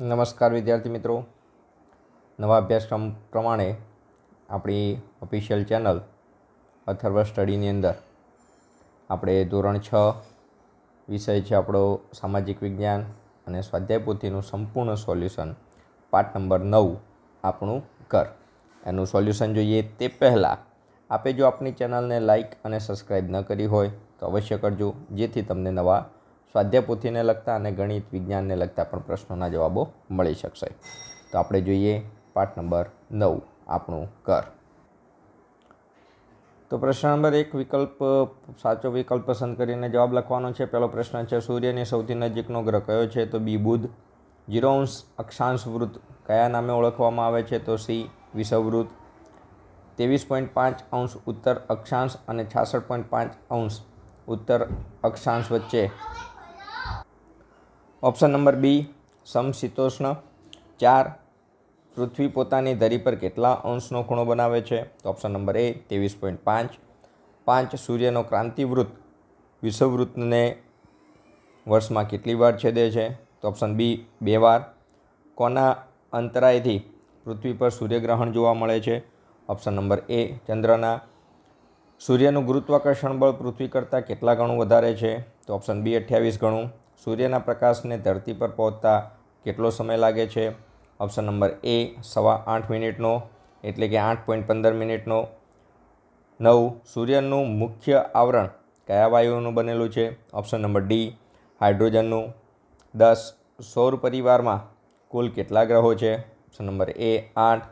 નમસ્કાર વિદ્યાર્થી મિત્રો. નવા અભ્યાસક્રમ પ્રમાણે આપણી ઓફિશિયલ ચેનલ અથર્વ સ્ટડીની અંદર આપણે ધોરણ છ વિષય છે આપણો સામાજિક વિજ્ઞાન અને સ્વાધ્યાય પોથીનું સંપૂર્ણ સોલ્યુશન પાઠ નંબર નવ આપણું ઘર. એનું સોલ્યુશન જોઈએ તે પહેલાં આપે જો આપણી ચેનલને લાઇક અને સબસ્ક્રાઈબ ન કરી હોય તો અવશ્ય કરજો, જેથી તમને નવા સ્વાધ્યાય પોથીને લગતા અને ગણિત વિજ્ઞાનને લગતા પણ પ્રશ્નોના જવાબો મળી શકશે. તો આપણે જોઈએ પાઠ નંબર નવ, આપણું કર. તો પ્રશ્ન નંબર એક, વિકલ્પ, સાચો વિકલ્પ પસંદ કરીને જવાબ લખવાનો છે. પહેલો પ્રશ્ન છે, સૂર્યની સૌથી નજીકનો ગ્રહ કયો છે? તો બી, બુધ. જીરો અંશ અક્ષાંશ વૃત્ત કયા નામે ઓળખવામાં આવે છે? તો સી, વિષવવૃત્ત. ત્રેવીસ પોઈન્ટ પાંચ અંશ ઉત્તર અક્ષાંશ અને છાસઠ પોઈન્ટ પાંચ અંશ ઉત્તર અક્ષાંશ વચ્ચે. ઓપ્શન નંબર બી સમશીતોષ્ણ ચાર, પૃથ્વી પોતાની ધરી પર કેટલા અંશનો ખૂણો બનાવે છે? તો ઓપ્શન નંબર એ ત્રેવીસ પોઈન્ટ પાંચ. પાંચ, સૂર્યનો ક્રાંતિવૃત્ત. વિષુવવૃત્તને વર્ષમાં કેટલી વાર છેદે છે? તો ઓપ્શન બી બે વાર. કોના અંતરાયથી પૃથ્વી પર સૂર્યગ્રહણ જોવા મળે છે? ઓપ્શન નંબર એ ચંદ્રના. સૂર્યનું ગુરુત્વાકર્ષણ બળ પૃથ્વી કરતાં કેટલા ગણું વધારે છે? તો ઓપ્શન બી અઠ્યાવીસ ગણું. સૂર્યના પ્રકાશને ધરતી પર પહોંચતા કેટલો સમય લાગે છે? ઓપ્શન નંબર એ સવા આઠ મિનિટનો, એટલે કે આઠ પોઈન્ટ પંદર મિનિટનો. નવ, સૂર્યનું મુખ્ય આવરણ કયા વાયુઓનું બનેલું છે? ઓપ્શન નંબર ડી હાઇડ્રોજનનું. દસ, સૌર પરિવારમાં કુલ કેટલા ગ્રહો છે? ઓપ્શન નંબર એ આઠ.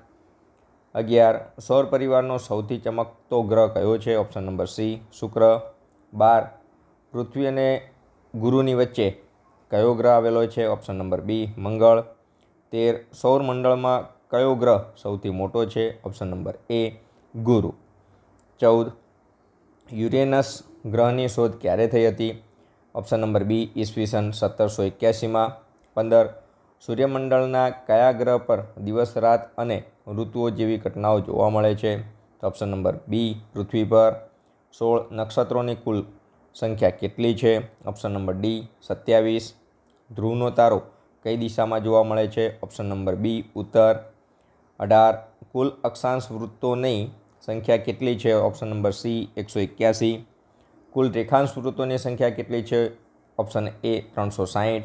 અગિયાર, સૌર પરિવારનો સૌથી ચમકતો ગ્રહ કયો છે? ઓપ્શન નંબર સી શુક્ર. બાર પૃથ્વી અને ગુરુની વચ્ચે કયો ગ્રહ આવેલો છે? ઓપ્શન નંબર બી મંગળ. તેર સૌરમંડળમાં કયો ગ્રહ સૌથી મોટો છે? ઓપ્શન નંબર એ ગુરુ. ચૌદ, યુરેનસ ગ્રહની શોધ ક્યારે થઈ હતી? ઓપ્શન નંબર બી ઈસવીસન સત્તરસો એક્યાસીમાં. પંદર, સૂર્યમંડળના કયા ગ્રહ પર દિવસ, રાત અને ઋતુઓ જેવી ઘટનાઓ જોવા મળે છે? તો ઓપ્શન નંબર બી પૃથ્વી પર. સોળ, નક્ષત્રોની કુલ સંખ્યા કેટલી છે? ઓપ્શન નંબર ડી સત્યાવીસ. ધ્રુવનો તારો કઈ દિશામાં જોવા મળે છે? ઓપ્શન નંબર બી ઉત્તર. અઢાર. કુલ અક્ષાંશ વૃત્તોની સંખ્યા કેટલી છે? ઓપ્શન નંબર સી એકસો એક્યાસી. કુલ રેખાંશ વૃત્તોની સંખ્યા કેટલી છે? ઓપ્શન એ ત્રણસો સાહીઠ.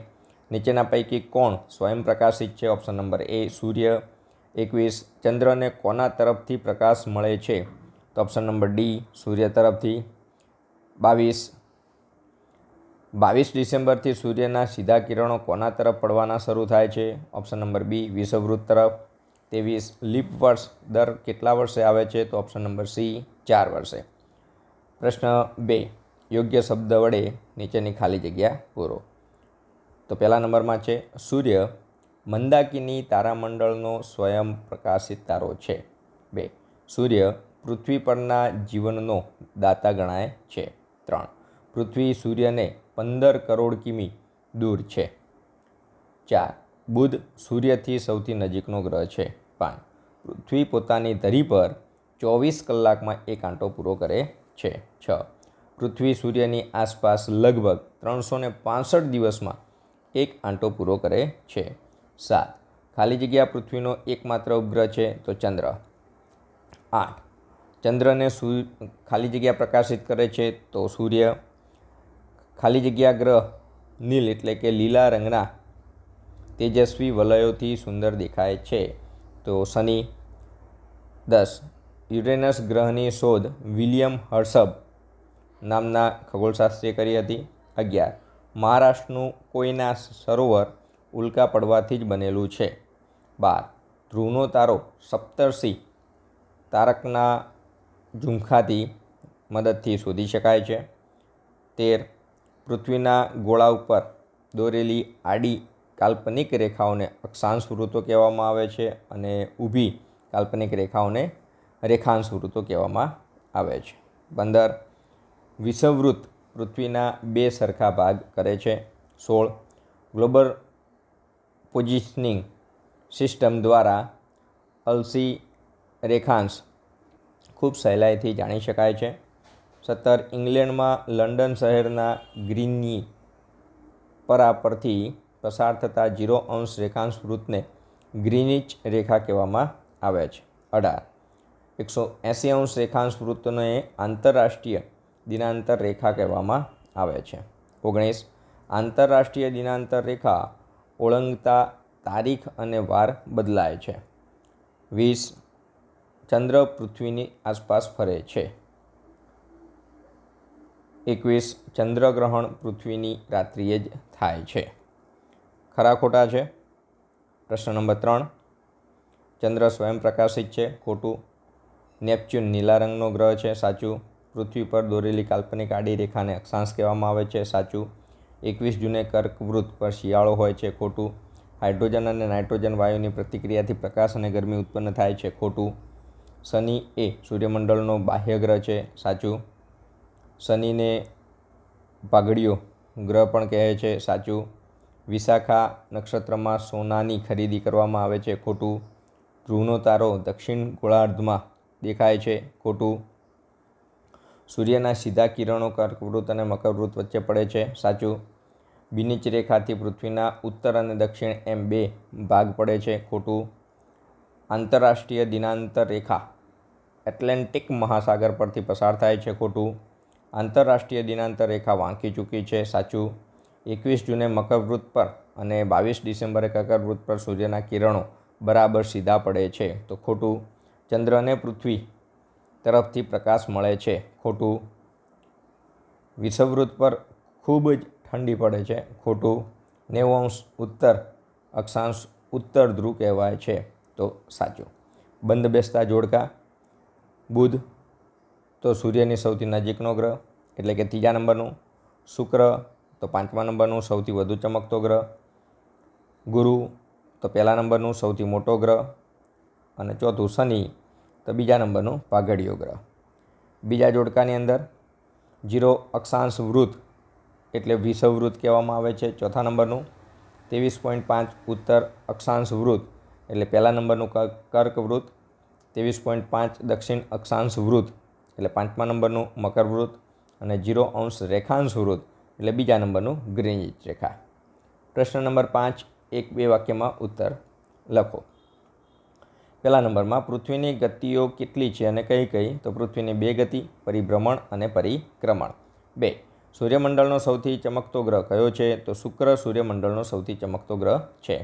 નીચેના પૈકી કોણ સ્વયં પ્રકાશિત છે? ઓપ્શન નંબર એ સૂર્ય. એકવીસ. ચંદ્રને કોના તરફથી પ્રકાશ મળે છે? તો ઓપ્શન નંબર ડી સૂર્ય તરફથી. બાવીસ. બાવીસ ડિસેમ્બરથી સૂર્યના સીધા કિરણો કોના તરફ પડવાના શરૂ થાય છે? ઓપ્શન નંબર બી, વિષુવવૃત્ત તરફ. ત્રેવીસ લીપ વર્ષ દર કેટલા વર્ષે આવે છે? તો ઓપ્શન નંબર સી, ચાર વર્ષે. પ્રશ્ન બે, યોગ્ય શબ્દ વડે નીચેની ખાલી જગ્યા પૂરો. તો પહેલા નંબરમાં છે, સૂર્ય મંદાકિની તારામંડળનો સ્વયં પ્રકાશિત તારો છે. બે, સૂર્ય પૃથ્વી પરના જીવનનો દાતા ગણાય છે. ત્રણ પૃથ્વી સૂર્યને પંદર કરોડ કિમી દૂર છે. ચાર. બુધ સૂર્યથી સૌથી નજીકનો ગ્રહ છે. પાંચ. પૃથ્વી પોતાની ધરી પર ચોવીસ કલાકમાં એક આંટો પૂરો કરે છે. છ. પૃથ્વી સૂર્યની આસપાસ લગભગ ત્રણસો ને પાંસઠ દિવસમાં એક આંટો પૂરો કરે છે. સાત. ખાલી જગ્યા પૃથ્વીનો એકમાત્ર ઉપગ્રહ છે તો ચંદ્ર. આઠ. ચંદ્રને સૂ, ખાલી જગ્યા પ્રકાશિત કરે છે તો સૂર્ય. ખાલી જગ્યા ગ્રહ, નીલ એટલે કે લીલા રંગના તેજસ્વી વલયોથી સુંદર દેખાય છે. તો શનિ દસ, યુરેનસ ગ્રહની શોધ વિલિયમ હર્સબ નામના ખગોળશાસ્ત્રીએ કરી હતી. અગિયાર, મહારાષ્ટ્રનું કોઈના સરોવર ઉલ્કા પડવાથી જ બનેલું છે. બાર, ધ્રુવનો તારો સપ્તર્ષિ તારકના ઝુમખાથી મદદથી શોધી શકાય છે. તેર પૃથ્વીના ગોળા ઉપર દોરેલી આડી કાલ્પનિક રેખાઓને અક્ષાંશ વૃત્તો કહેવામાં આવે છે અને ઊભી કાલ્પનિક રેખાઓને રેખાંશ વૃત્તો કહેવામાં આવે છે. પંદર વિષવવૃત્ત પૃથ્વીના બે સરખા ભાગ કરે છે. સોળ ગ્લોબલ પોઝિશનિંગ સિસ્ટમ દ્વારા અલસી રેખાંશ ખૂબ સહેલાઈથી જાણી શકાય છે. સત્તર ઇંગ્લેન્ડમાં લંડન શહેરના ગ્રીનની પરા પરથી પસાર થતા જીરો અંશ રેખાંશ વૃત્તને ગ્રીનિચ રેખા કહેવામાં આવે છે. અઢાર. એકસો એંસી અંશ રેખાંશ વૃત્તને આંતરરાષ્ટ્રીય દિનાંતર રેખા કહેવામાં આવે છે. ઓગણીસ. આંતરરાષ્ટ્રીય દિનાંતર રેખા ઓળંગતા તારીખ અને વાર બદલાય છે. વીસ. ચંદ્ર પૃથ્વીની આસપાસ ફરે છે. એકવીસ ચંદ્રગ્રહણ પૃથ્વીની રાત્રિએ જ થાય છે. ખરા ખોટા છે? પ્રશ્ન નંબર ત્રણ. ચંદ્ર સ્વયં પ્રકાશિત છે, ખોટું. નેપચ્યુન નીલા રંગનો ગ્રહ છે, સાચું. પૃથ્વી પર દોરેલી કાલ્પનિક આડી રેખાને અક્ષાંશ કહેવામાં આવે છે, સાચું. એકવીસ જૂને કર્કવૃત પર શિયાળો હોય છે, ખોટું. હાઇડ્રોજન અને નાઇટ્રોજન વાયુની પ્રતિક્રિયાથી પ્રકાશ અને ગરમી ઉત્પન્ન થાય છે, ખોટું. શનિ એ સૂર્યમંડળનો બાહ્ય ગ્રહ છે, સાચું. શનિને પાઘડીઓ. ગ્રહ પણ કહે છે, સાચું, વિશાખા નક્ષત્રમાં સોનાની ખરીદી કરવામાં આવે છે. ખોટું, ધ્રુવનો તારો દક્ષિણ ગોળાર્ધમાં દેખાય છે. ખોટું, સૂર્યના સીધા કિરણો કર્કવૃત અને મકરવૃત વચ્ચે પડે છે. સાચું, બિનિચ રેખાથી પૃથ્વીના ઉત્તર અને દક્ષિણ એમ બે ભાગ પડે છે. ખોટું, આંતરરાષ્ટ્રીય દિનાંતર રેખા એટલેન્ટિક મહાસાગર પરથી પસાર થાય છે. ખોટું આંતરરાષ્ટ્રીય દિનાંતર રેખા વાંકી ચૂકી છે, સાચું. એકવીસ જૂને મકરવૃત પર અને બાવીસ ડિસેમ્બરે કર્કવૃત પર સૂર્યના કિરણો બરાબર સીધા પડે છે, તો ખોટું. ચંદ્ર અને પૃથ્વી તરફથી પ્રકાશ મળે છે, ખોટું. વિષવવૃત્ત પર ખૂબ જ ઠંડી પડે છે, ખોટું. નેવંશ ઉત્તર, અક્ષાંશ ઉત્તર ધ્રુવ કહેવાય છે, તો સાચું. બંધ બેસતા જોડકા. બુધ તો સૂર્યની સૌથી નજીકનો ગ્રહ, એટલે કે ત્રીજા નંબરનું. શુક્ર, તો પાંચમા નંબરનું, સૌથી વધુ ચમકતો ગ્રહ. ગુરુ, તો પહેલા નંબરનું, સૌથી મોટો ગ્રહ. અને ચોથું શનિ, તો બીજા નંબરનું, પાઘડીયો ગ્રહ. બીજા જોડકાની અંદર, જીરો અક્ષાંશ વૃત્ત, એટલે વિષવવૃત કહેવામાં આવે છે, ચોથા નંબરનું. ત્રેવીસ પોઈન્ટ પાંચ ઉત્તર અક્ષાંશ વૃત્ત, એટલે પહેલા નંબરનું કર્ક વૃત ત્રેવીસ પોઈન્ટ પાંચ દક્ષિણ અક્ષાંશ વૃત્ત એટલે પાંચમા નંબરનું મકરવૃત્ત અને જીરો અંશ રેખાંશ વૃત્ત એટલે બીજા નંબરનું ગ્રીનિચ રેખા. પ્રશ્ન નંબર પાંચ, એક બે વાક્યમાં ઉત્તર લખો. પહેલા નંબરમાં પૃથ્વીની ગતિઓ કેટલી છે અને કઈ કઈ? તો પૃથ્વીની બે ગતિ, પરિભ્રમણ અને પરિક્રમણ. બે, સૂર્યમંડળનો સૌથી ચમકતો ગ્રહ કયો છે? તો શુક્ર સૂર્યમંડળનો સૌથી ચમકતો ગ્રહ છે.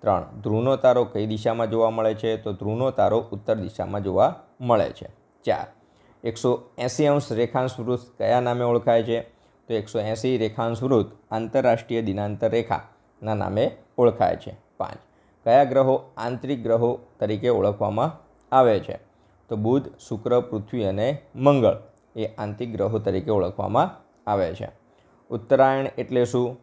ત્રણ, ધ્રુવનો તારો કઈ દિશામાં જોવા મળે છે? તો ધ્રુવનો તારો ઉત્તર દિશામાં જોવા મળે છે. ચાર એકસો એંસી અંશ રેખાંશ વૃત્ત કયા નામે ઓળખાય છે? તો એકસો એંસી રેખાંશ વૃત્ત આંતરરાષ્ટ્રીય દિનાંતર રેખાના નામે ઓળખાય છે. પાંચ. કયા ગ્રહો આંતરિક ગ્રહો તરીકે ઓળખવામાં આવે છે? તો બુધ, શુક્ર, પૃથ્વી અને મંગળ એ આંતરિક ગ્રહો તરીકે ઓળખવામાં આવે છે. ઉત્તરાયણ એટલે શું?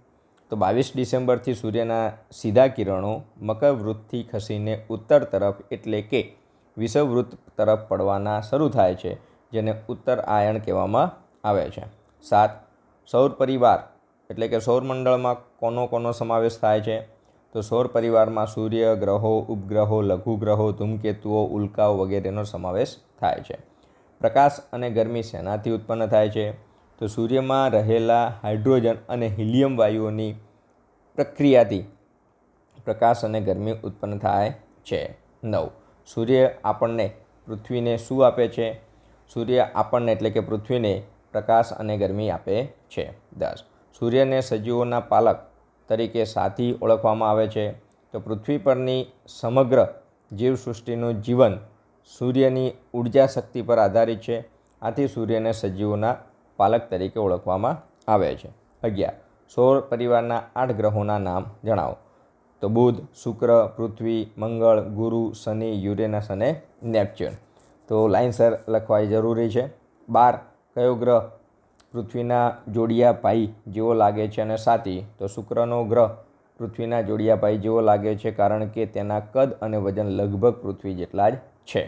તો બાવીસ ડિસેમ્બરથી સૂર્યના સીધા કિરણો મકર વૃત્તથી ખસીને ઉત્તર તરફ એટલે કે વિષવવૃત્ત તરફ પડવાના શરૂ થાય છે. જેને ઉત્તર આયણ કહેવામાં આવે છે. સાત, સૌર પરિવાર એટલે કે સૌરમંડળમાં કોનો કોનો સમાવેશ થાય છે? તો સૌર પરિવારમાં સૂર્ય, ગ્રહો, ઉપગ્રહો, લઘુગ્રહો, ધૂમકેતુઓ, ઉલ્કાઓ વગેરેનો સમાવેશ થાય છે. પ્રકાશ અને ગરમી શેનાથી ઉત્પન્ન થાય છે? તો સૂર્યમાં રહેલા હાઇડ્રોજન અને હિલિયમ વાયુઓની પ્રક્રિયાથી પ્રકાશ અને ગરમી ઉત્પન્ન થાય છે. નવ, સૂર્ય આપણને પૃથ્વીને શું આપે છે? સૂર્ય આપણને એટલે કે પૃથ્વીને પ્રકાશ અને ગરમી આપે છે. દસ. સૂર્યને સજીવોના પાલક તરીકે સાથી ઓળખવામાં આવે છે. તો પૃથ્વી પરની સમગ્ર જીવસૃષ્ટિનું જીવન સૂર્યની ઊર્જા શક્તિ પર આધારિત છે. આથી સૂર્યને સજીવોના પાલક તરીકે ઓળખવામાં આવે છે. અગિયાર. સૌર પરિવારના આઠ ગ્રહોના નામ જણાવો. તો બુધ, શુક્ર, પૃથ્વી, મંગળ, ગુરુ, શનિ, યુરેનસ અને નેપચ્યુન. તો લાઇનસર લખવા જરૂરી છે. બાર, કયો ગ્રહ પૃથ્વીના જોડિયા ભાઈ જેવો લાગે છે અને સાથી તો શુક્રનો ગ્રહ પૃથ્વીના જોડિયા ભાઈ જેવો લાગે છે કારણ કે તેના કદ અને વજન લગભગ પૃથ્વી જેટલા જ છે.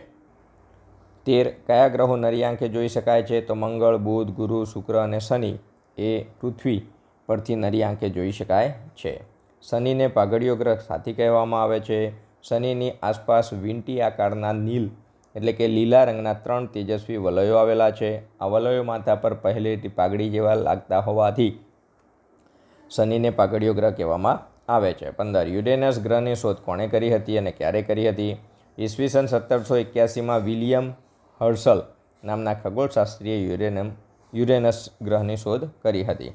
તેર, કયા ગ્રહો નરી આંખે જોઈ શકાય છે? તો મંગળ, બુધ, ગુરુ, શુક્ર અને શનિ એ પૃથ્વી પરથી નરિયાંકે જોઈ શકાય છે. શનિને પાઘડીયો ગ્રહ સાથી કહેવામાં આવે છે. શનિની આસપાસ વીંટી આકારના નીલ એટલે કે લીલા રંગના ત્રણ તેજસ્વી વલયો આવેલા છે. આ વલયો માથા પર પહેલેથી પાઘડી જેવા લાગતા હોવાથી શનિને પાઘડીયો ગ્રહ કહેવામાં આવે છે. પંદર યુરેનસ ગ્રહની શોધ કોણે કરી હતી અને ક્યારે કરી હતી? ઈસવીસન સત્તરસો એક્યાસીમાં વિલિયમ હર્સલ નામના ખગોળશાસ્ત્રીએ યુરેનમ, યુરેનસ ગ્રહની શોધ કરી હતી.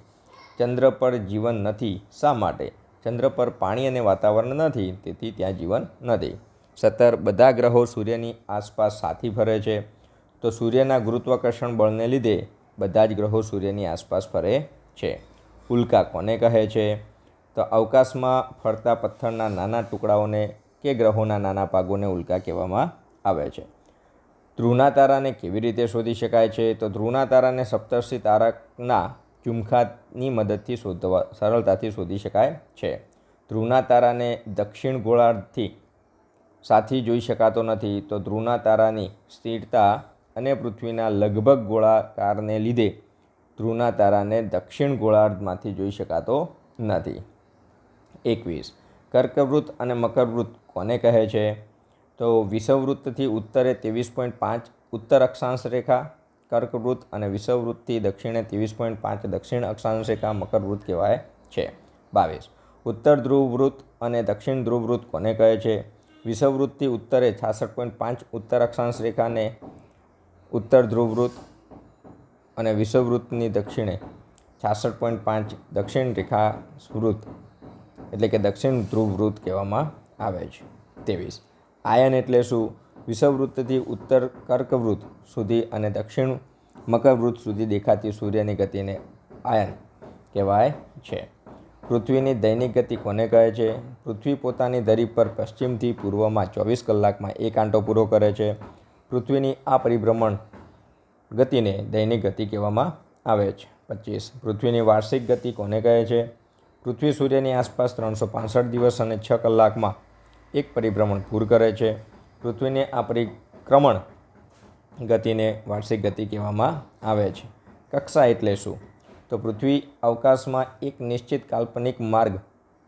ચંદ્ર પર જીવન નથી. શા માટે? ચંદ્ર પર પાણી અને વાતાવરણ નથી, તેથી ત્યાં જીવન નથી. સત્તર બધા ગ્રહો સૂર્યની આસપાસ સાથી ફરે છે. તો સૂર્યના ગુરુત્વાકર્ષણ બળને લીધે બધા જ ગ્રહો સૂર્યની આસપાસ ફરે છે. ઉલ્કા કોને કહે છે? તો અવકાશમાં ફરતા પથ્થરના નાના ટુકડાઓને કે ગ્રહોના નાના ભાગોને ઉલ્કા કહેવામાં આવે છે. ધ્રુવના તારાને કેવી રીતે શોધી શકાય છે? તો ધ્રુવના તારાને સપ્તર્ષિ તારકના ચુમખાની મદદથી શોધવા સરળતાથી શોધી શકાય છે. ધ્રુવના તારાને દક્ષિણ ગોળાર્ધથી સાથી જોઈ શકાતો નથી તો ધ્રુવના તારાની સ્થિરતા અને પૃથ્વીના લગભગ ગોળાકારને લીધે ધ્રુવના તારાને દક્ષિણ ગોળાર્ધમાંથી જોઈ શકાતો નથી. એકવીસ. કર્કવૃત્ત અને મકરવૃત્ત કોને કહે છે? તો વિષવવૃત્તથી ઉત્તરે ત્રેવીસ પોઈન્ટ પાંચ ઉત્તર અક્ષાંશ રેખા, કર્કવૃત્ત અને વિષવવૃત્તથી દક્ષિણે ત્રેવીસ પોઈન્ટ પાંચ દક્ષિણ અક્ષાંશ રેખા મકરવૃત્ત કહેવાય છે. બાવીસ. ઉત્તર ધ્રુવ વૃત્ત અને દક્ષિણ ધ્રુવ વૃત્ત કોને કહે છે? વિષવવૃત્તથી ઉત્તરે છાસઠ પોઈન્ટ પાંચ ઉત્તર અક્ષાંશ રેખાને ઉત્તર ધ્રુવ વૃત્ત અને વિષવવૃત્તની દક્ષિણે છાસઠ પોઈન્ટ પાંચ દક્ષિણ રેખા વૃત્ત એટલે કે દક્ષિણ ધ્રુવવૃત્ત કહેવામાં આવે છે. ત્રેવીસ. આયન એટલે શું? વિષવવૃત્તથી ઉત્તર કર્કવૃત્ત સુધી અને દક્ષિણ મકરવૃત્ત સુધી દેખાતી સૂર્યની ગતિને આયન કહેવાય છે. પૃથ્વીની દૈનિક ગતિ કોને કહે છે? પૃથ્વી પોતાની ધરી પર પશ્ચિમથી પૂર્વમાં ચોવીસ કલાકમાં એક આંટો પૂરો કરે છે. પૃથ્વીની આ પરિભ્રમણ ગતિને દૈનિક ગતિ કહેવામાં આવે છે. પચીસ. પૃથ્વીની વાર્ષિક ગતિ કોને કહે છે? પૃથ્વી સૂર્યની આસપાસ ત્રણસો પાંસઠ દિવસ અને છ કલાકમાં એક પરિભ્રમણ પૂર કરે છે. પૃથ્વીને આ પરિક્રમણ ગતિને વાર્ષિક ગતિ કહેવામાં આવે છે. કક્ષા એટલે શું? તો પૃથ્વી અવકાશમાં એક નિશ્ચિત કાલ્પનિક માર્ગ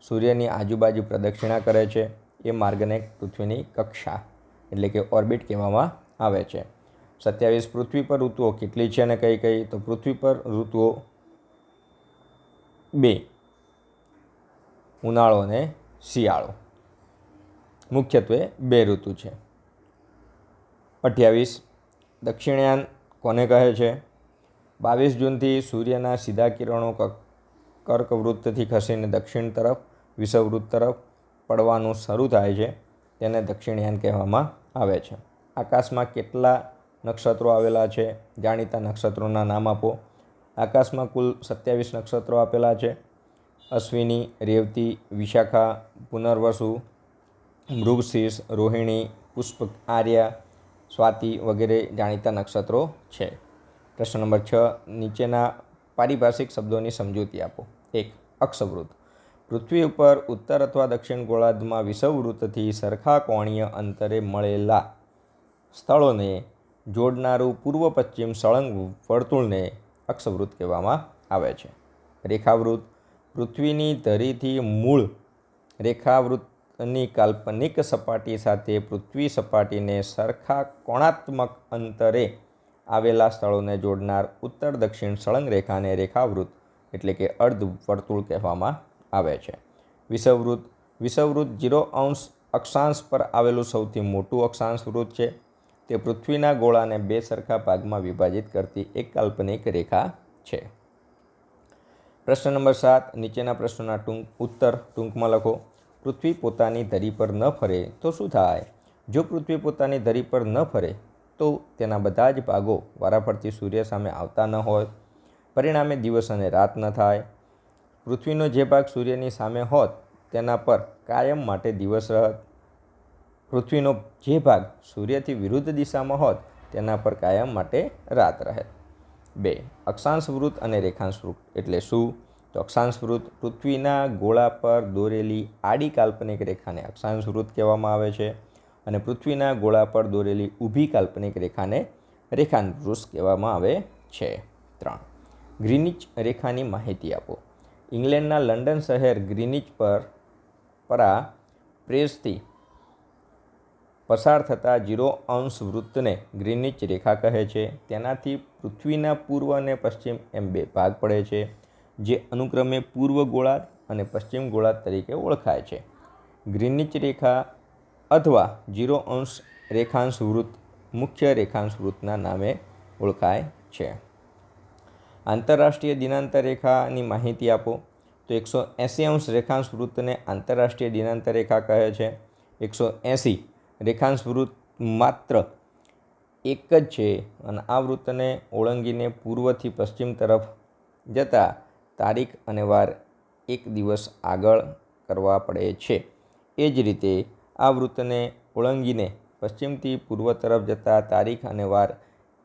સૂર્યની આજુબાજુ પ્રદક્ષિણા કરે છે. એ માર્ગને પૃથ્વીની કક્ષા એટલે કે ઓર્બિટ કહેવામાં આવે છે. સત્યાવીસ પૃથ્વી પર ઋતુઓ કેટલી છે અને કઈ કઈ? તો પૃથ્વી પર ઋતુઓ બે. ઉનાળો અને શિયાળો. મુખ્યત્વે બે ઋતુ છે. અઠ્યાવીસ દક્ષિણાયન કોને કહે છે? બાવીસ જૂનથી સૂર્યના સીધા કિરણો કર્કવૃત્તથી ખસીને દક્ષિણ તરફ, વિષવવૃત્ત તરફ પડવાનું શરૂ થાય છે, તેને દક્ષિણયાન કહેવામાં આવે છે. આકાશમાં કેટલા નક્ષત્રો આવેલા છે, જાણીતા નક્ષત્રોના નામ આપો. આકાશમાં કુલ સત્યાવીસ નક્ષત્રો આપેલા છે. અશ્વિની, રેવતી, વિશાખા, પુનર્વસુ, મૃગશીર્ષ, રોહિણી પુષ્પ આર્યા સ્વાતિ વગેરે જાણીતા નક્ષત્રો છે. પ્રશ્ન નંબર છ, નીચેના પારિભાષિક શબ્દોની સમજૂતી આપો. એક, અક્ષવૃત્ત. પૃથ્વી ઉપર ઉત્તર અથવા દક્ષિણ ગોળાર્ધમાં વિષવવૃત્તથી સરખા કોણીય અંતરે મળેલા સ્થળોને જોડનારું પૂર્વ પશ્ચિમ સળંગ વર્તુળને અક્ષવૃત્ત કહેવામાં આવે છે. રેખાવૃત્ત, પૃથ્વીની ધરીથી મૂળ રેખાવૃત્તની કાલ્પનિક સપાટી સાથે પૃથ્વી સપાટીને સરખા કોણાત્મક અંતરે આવેલા સ્થળોને જોડનાર ઉત્તર દક્ષિણ સળંગ રેખાને રેખાવૃત એટલે કે અર્ધ વર્તુળ કહેવામાં આવે છે. વિષવવૃત્ત. વિષવવૃત્ત જીરો અંશ અક્ષાંશ પર આવેલું સૌથી મોટું અક્ષાંશ વૃત છે. તે પૃથ્વીના ગોળાને બે સરખા ભાગમાં વિભાજિત કરતી એક કાલ્પનિક રેખા છે. પ્રશ્ન નંબર સાત. નીચેના પ્રશ્નોના ટૂંક ઉત્તર ટૂંકમાં લખો. પૃથ્વી પોતાની ધરી પર ન ફરે તો શું થાય? જો પૃથ્વી પોતાની ધરી પર ન ફરે તો તેના બધા જ ભાગો વારાફરતી સૂર્ય સામે આવતા ન હોય. પરિણામે દિવસ અને રાત ન થાય. પૃથ્વીનો જે ભાગ સૂર્યની સામે હોત, તેના પર કાયમ માટે દિવસ રહત. પૃથ્વીનો જે ભાગ સૂર્યથી વિરુદ્ધ દિશામાં હોત, તેના પર કાયમ માટે રાત રહે. બે અક્ષાંશ વૃત્ત અને રેખાંશ વૃત્ત એટલે શું? તો અક્ષાંશ વૃત્ત પૃથ્વીના ગોળા પર દોરેલી આડી કાલ્પનિક રેખાને અક્ષાંશ વૃત્ત કહેવામાં આવે છે. અને પૃથ્વીના ગોળા પર દોરેલી ઊભી કાલ્પનિક રેખાને રેખાંશ વૃત્ત કહેવામાં આવે છે. ત્રણ. ગ્રીનિચ રેખાની માહિતી આપો. ઇંગ્લેન્ડના લંડન શહેર ગ્રીનિચ પર પરા પ્રેસથી પસાર થતા જીરો અંશ વૃત્તને ગ્રીનિચ રેખા કહે છે. તેનાથી પૃથ્વીના પૂર્વ અને પશ્ચિમ એમ બે ભાગ પડે છે, જે અનુક્રમે પૂર્વ ગોળાર્ધ અને પશ્ચિમ ગોળાર્ધ તરીકે ઓળખાય છે. ગ્રીનિચ રેખા અથવા જીરો અંશ રેખાંશ વૃત્ત, મુખ્ય રેખાંશ વૃત્તના નામે ઓળખાય છે. આંતરરાષ્ટ્રીય દિનાંતર રેખાની માહિતી આપો. તો એકસો એંસી અંશ રેખાંશ વૃત્તને આંતરરાષ્ટ્રીય દિનાંતર રેખા કહે છે. એકસો એંસી રેખાંશ વૃત્ત માત્ર એક જ છે અને આ વૃત્તને ઓળંગીને પૂર્વથી પશ્ચિમ તરફ જતા તારીખ અને વાર એક દિવસ આગળ કરવા પડે છે. એ જ રીતે આ વૃત્તને ઓળંગીને પશ્ચિમથી પૂર્વ તરફ જતા તારીખ અને વાર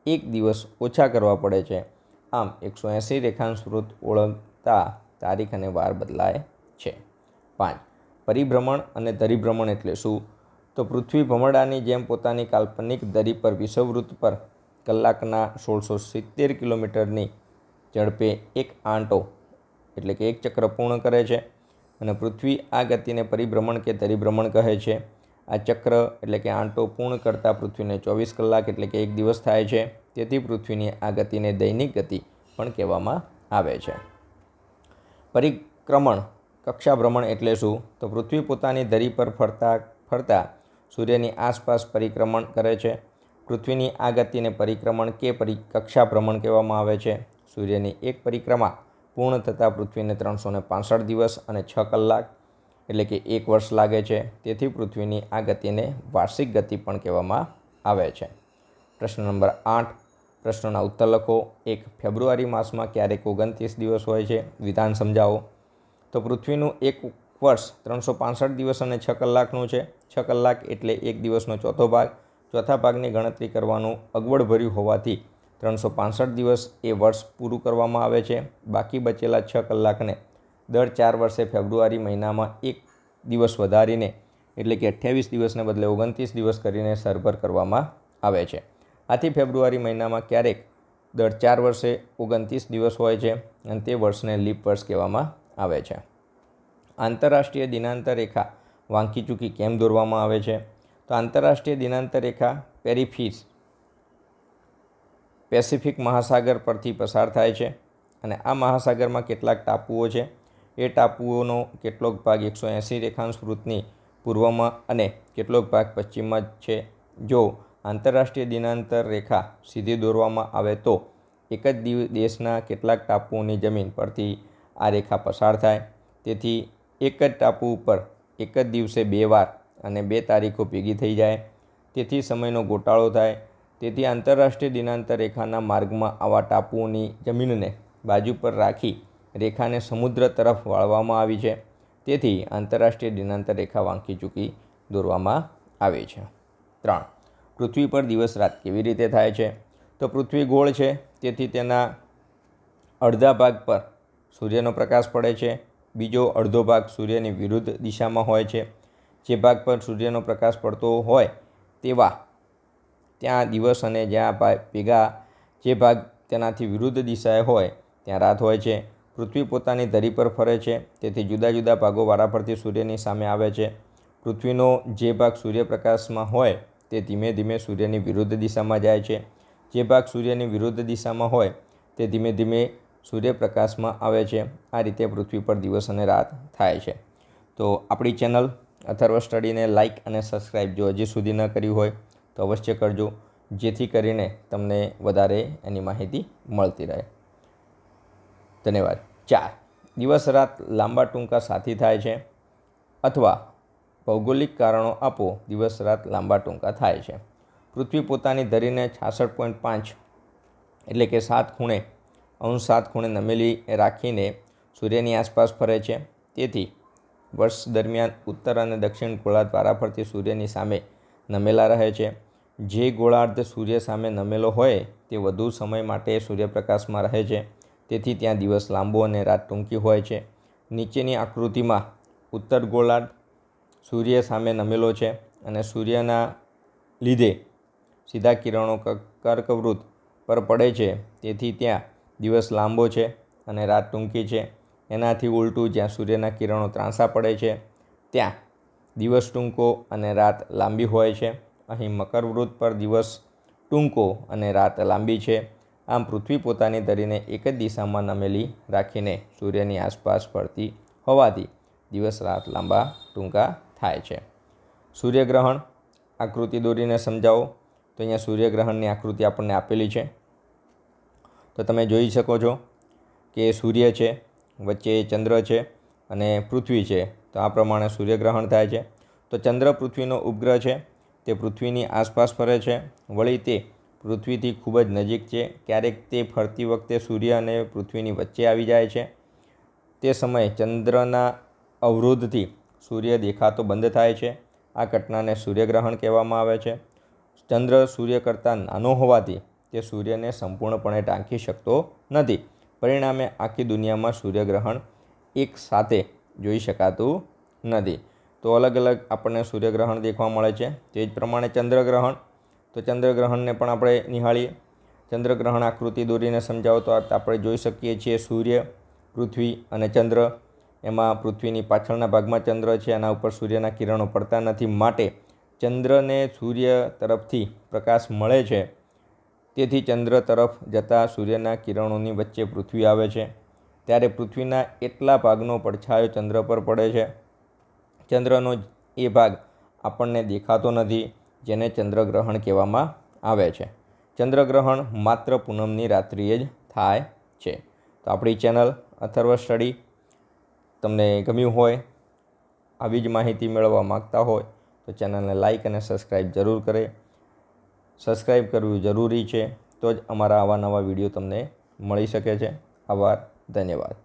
એક દિવસ ઓછા કરવા પડે છે. આમ એકસો એંસી રેખાંશ વૃત્ત ઓળંગતા તારીખ અને વાર બદલાય છે. પાંચ, પરિભ્રમણ અને ધરીભ્રમણ એટલે શું? તો પૃથ્વી ભમરડાની જેમ પોતાની કાલ્પનિક ધરી પર વિષવવૃત્ત પર કલાકના સોળસો સિત્તેર કિલોમીટરની ઝડપે એક આંટો એટલે કે એક ચક્ર પૂર્ણ કરે છે. અને પૃથ્વી આ ગતિને પરિભ્રમણ કે ધરીભ્રમણ કહે છે. આ ચક્ર એટલે કે આંટો પૂર્ણ કરતાં પૃથ્વીને ચોવીસ કલાક એટલે કે એક દિવસ થાય છે. તેથી પૃથ્વીની આ ગતિને દૈનિક ગતિ પણ કહેવામાં આવે છે. પરિક્રમણ, કક્ષાભ્રમણ એટલે શું? તો પૃથ્વી પોતાની ધરી પર ફરતા ફરતા સૂર્યની આસપાસ પરિક્રમણ કરે છે. પૃથ્વીની આ ગતિને પરિક્રમણ કે પરિ કક્ષા ભ્રમણ કહેવામાં આવે છે. સૂર્યની એક પરિક્રમા પૂર્ણ થતાં પૃથ્વીને ત્રણસો ને પાંસઠ દિવસ અને છ કલાક, એટલે કે એક વર્ષ લાગે છે. તેથી પૃથ્વીની આ ગતિને વાર્ષિક ગતિ પણ કહેવામાં આવે છે. પ્રશ્ન નંબર આઠ. પ્રશ્નના ઉત્તર લખો. એક ફેબ્રુઆરી માસમાં ક્યારેક ઓગણત્રીસ દિવસ હોય છે. વિધાન સમજાવો. તો પૃથ્વીનું એક વર્ષ ત્રણસો પાંસઠ દિવસ અને છ કલાકનું છે. છ કલાક એટલે એક દિવસનો ચોથો ભાગ. ચોથા ભાગની ગણતરી કરવાનું અગવડભર્યું હોવાથી ત્રણસો પાંસઠ દિવસ એ વર્ષ પૂરું કરવામાં આવે છે. બાકી બચેલા છ કલાકને દર ચાર વર્ષે ફેબ્રુઆરી મહિનામાં એક દિવસ વધારીને એટલે કે અઠ્યાવીસ દિવસને બદલે ઓગણત્રીસ દિવસ કરીને સરભર કરવામાં આવે છે. આથી ફેબ્રુઆરી મહિનામાં ક્યારેક દર ચાર વર્ષે ઓગણત્રીસ દિવસ હોય છે અને તે વર્ષને લીપ વર્ષ કહેવામાં આવે છે. આંતરરાષ્ટ્રીય દિનાંતર રેખા વાંકી ચૂકી કેમ દોરવામાં આવે છે? તો આંતરરાષ્ટ્રીય દિનાંતર રેખા પેરીફીસ પેસિફિક મહાસાગર પરથી પસાર થાય છે અને આ મહાસાગરમાં કેટલાક ટાપુઓ છે. એ ટાપુઓનો કેટલોક ભાગ એકસો એંસી રેખાંશ વૃત્તની પૂર્વમાં અને કેટલોક ભાગ પશ્ચિમમાં છે. જો આંતરરાષ્ટ્રીય દિનાંતર રેખા સીધી દોરવામાં આવે તો એક જ દિવ, દેશના કેટલાક ટાપુઓની જમીન પરથી આ રેખા પસાર થાય. તેથી એક જ ટાપુ ઉપર એક જ દિવસે બે વાર અને બે તારીખો ભેગી થઈ જાય. તેથી સમયનો ગોટાળો થાય તેથી આંતરરાષ્ટ્રીય દિનાંતર રેખાના માર્ગમાં આવા ટાપુઓની જમીનને બાજુ પર રાખી રેખાને સમુદ્ર તરફ વાળવામાં આવી છે. તેથી આંતરરાષ્ટ્રીય દિનાંતર રેખા વાંકી ચૂકી દોરવામાં આવે છે. ત્રણ. પૃથ્વી પર દિવસ રાત કેવી રીતે થાય છે? તો પૃથ્વી ગોળ છે, તેથી તેના અડધા ભાગ પર સૂર્યનો પ્રકાશ પડે છે. બીજો અડધો ભાગ સૂર્યની વિરુદ્ધ દિશામાં હોય છે. જે ભાગ પર સૂર્યનો પ્રકાશ પડતો હોય તેવા ત્યાં દિવસ અને જ્યાં ભેગા જે ભાગ તેનાથી વિરુદ્ધ દિશાએ હોય, ત્યાં રાત હોય છે. પૃથ્વી પોતાની ધરી પર ફરે છે. તેથી જુદા જુદા ભાગો વારાફરતી સૂર્યની સામે આવે છે. પૃથ્વીનો જે ભાગ સૂર્યપ્રકાશમાં હોય, તે ધીમે ધીમે સૂર્યની વિરુદ્ધ દિશામાં જાય છે. જે ભાગ સૂર્યની વિરુદ્ધ દિશામાં હોય, તે ધીમે ધીમે સૂર્યપ્રકાશમાં આવે છે. આ રીતે પૃથ્વી પર દિવસ અને રાત થાય છે. તો આપણી ચેનલ અથર્વ સ્ટડીને લાઇક અને સબસ્ક્રાઈબ જો હજી સુધી ન કર્યું હોય તો અવશ્ય કરજો, જેથી કરીને તમને વધારે એની માહિતી મળતી રહે. ધન્યવાદ. ચાર. દિવસ રાત લાંબા ટૂંકા સાથી થાય છે અથવા ભૌગોલિક કારણો આપો દિવસ રાત લાંબા ટૂંકા થાય છે. પૃથ્વી પોતાની ધરીને છાસઠ પોઈન્ટ પાંચ એટલે કે સાત ખૂણે, અંશ સાત ખૂણે નમેલી રાખીને સૂર્યની આસપાસ ફરે છે. તેથી વર્ષ દરમિયાન ઉત્તર અને દક્ષિણ ગોળા દ્વારા ફરતી સૂર્યની સામે નમેલા રહે છે. જે ગોળાર્ધ સૂર્ય સામે નમેલો હોય, તે વધુ સમય માટે સૂર્યપ્રકાશમાં રહે છે. તેથી ત્યાં દિવસ લાંબો અને રાત ટૂંકી હોય છે. નીચેની આકૃતિમાં ઉત્તર ગોળાર્ધ સૂર્ય સામે નમેલો છે અને સૂર્યના લીધે સીધા કિરણો કર્કવૃત પર પડે છે. તેથી ત્યાં દિવસ લાંબો છે અને રાત ટૂંકી છે. એનાથી ઉલટું જ્યાં સૂર્યના કિરણો ત્રાંસા પડે છે, ત્યાં દિવસ ટૂંકો અને રાત લાંબી હોય છે. અહીં મકરવૃત્ત પર દિવસ ટૂંકો અને રાત લાંબી છે. આમ પૃથ્વી પોતાની ધરીને એક જ દિશામાં નમેલી રાખીને સૂર્યની આસપાસ ફરતી હોવાથી દિવસ રાત લાંબા ટૂંકા થાય છે. સૂર્યગ્રહણ આકૃતિ દોરીને સમજાવો. તો અહીંયા સૂર્યગ્રહણની આકૃતિ આપણને આપેલી છે. તો તમે જોઈ શકો છો કે સૂર્ય છે, વચ્ચે ચંદ્ર છે અને પૃથ્વી છે. તો આ પ્રમાણે સૂર્યગ્રહણ થાય છે. તો ચંદ્ર પૃથ્વીનો ઉપગ્રહ છે. તે પૃથ્વીની આસપાસ ફરે છે. વળી તે પૃથ્વીથી ખૂબ જ નજીક છે. ક્યારેક તે ફરતી વખતે સૂર્ય અને પૃથ્વીની વચ્ચે આવી જાય છે. તે સમયે ચંદ્રના અવરોધથી સૂર્ય દેખાતો બંધ થાય છે. આ ઘટનાને સૂર્યગ્રહણ કહેવામાં આવે છે. ચંદ્ર સૂર્ય કરતાં નાનો હોવાથી તે સૂર્યને સંપૂર્ણપણે ટાંકી શકતો નથી. પરિણામે આખી દુનિયામાં સૂર્યગ્રહણ એક સાથે જોઈ શકાતું નથી. તો અલગ અલગ આપણને સૂર્યગ્રહણ દેખવા મળે છે. તે જ પ્રમાણે ચંદ્રગ્રહણ. તો ચંદ્રગ્રહણને પણ આપણે નિહાળીએ. ચંદ્રગ્રહણ આકૃતિ દોરીને સમજાવો તો આપણે જોઈ શકીએ છીએ સૂર્ય, પૃથ્વી અને ચંદ્ર. એમાં પૃથ્વીની પાછળના ભાગમાં ચંદ્ર છે. એના ઉપર સૂર્યના કિરણો પડતા નથી. માટે ચંદ્રને સૂર્ય તરફથી પ્રકાશ મળે છે. તેથી ચંદ્ર તરફ જતા સૂર્યના કિરણોની વચ્ચે પૃથ્વી આવે છે. ત્યારે પૃથ્વીના એટલા ભાગનો પડછાયો ચંદ્ર પર પડે છે. ચંદ્રનો એ ભાગ આપણને દેખાતો નથી, જેને ચંદ્રગ્રહણ કહેવામાં આવે છે. ચંદ્રગ્રહણ માત્ર પૂનમની રાત્રિએ જ થાય છે. તો આપણી ચેનલ અથર્વ સ્ટડી તમને ગમ્યું હોય, આવી જ માહિતી મેળવવા માગતા હોય, તો ચેનલને લાઇક અને સબસ્ક્રાઈબ જરૂર કરે. સબસ્ક્રાઈબ કરવું જરૂરી છે, તો જ અમારા આવા નવા વીડિયો તમને મળી શકે છે. આભાર. ધન્યવાદ